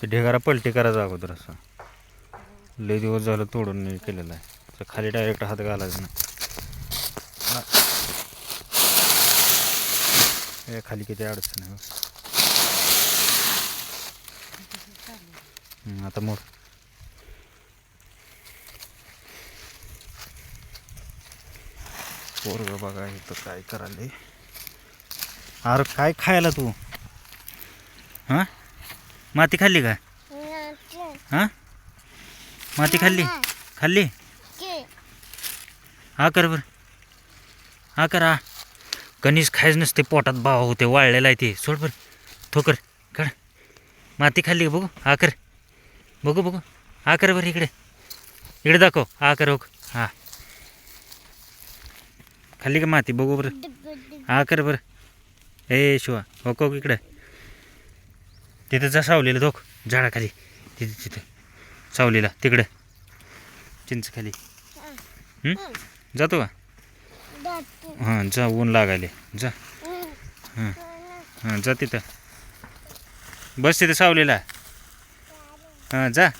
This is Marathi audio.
ते ढेगारा पलटी करायचा अगोदर असं. लय दिवस झालं तोडून नाही केलेलं आहे. तर खाली डायरेक्ट हात घालायचं नाही. खाली किती अडचण आहे आता मोड. पोरग बघा इथं काय करायला अरे काय खायला तू? हां? माती खाल्ली का? हां? माती खाल्ली? खाल्ली? हा कर बरं. हा कर. हा कणीस खायच नसते पोटात भाव होते वाळलेला आहे ते. सोड बरं. ठोकर काढ. माती खाल्ली का बघू? हा कर. बघू बघू. हा कर बरं इकडे. इकडे दाखव. हा कर बघ हा. खाल्ली का माती? बघू बरं. हा कर बरं. ए शिवा. हो इकडे. तिथं जा सावलीला धोक झाडाखाली. तिथे तिथं. सावलीला तिकडं. चिंच खाली जातो का? हां जा ऊन लागायले. जा. हां. हां जा तिथं. बस तिथं सावलीला. हां जा.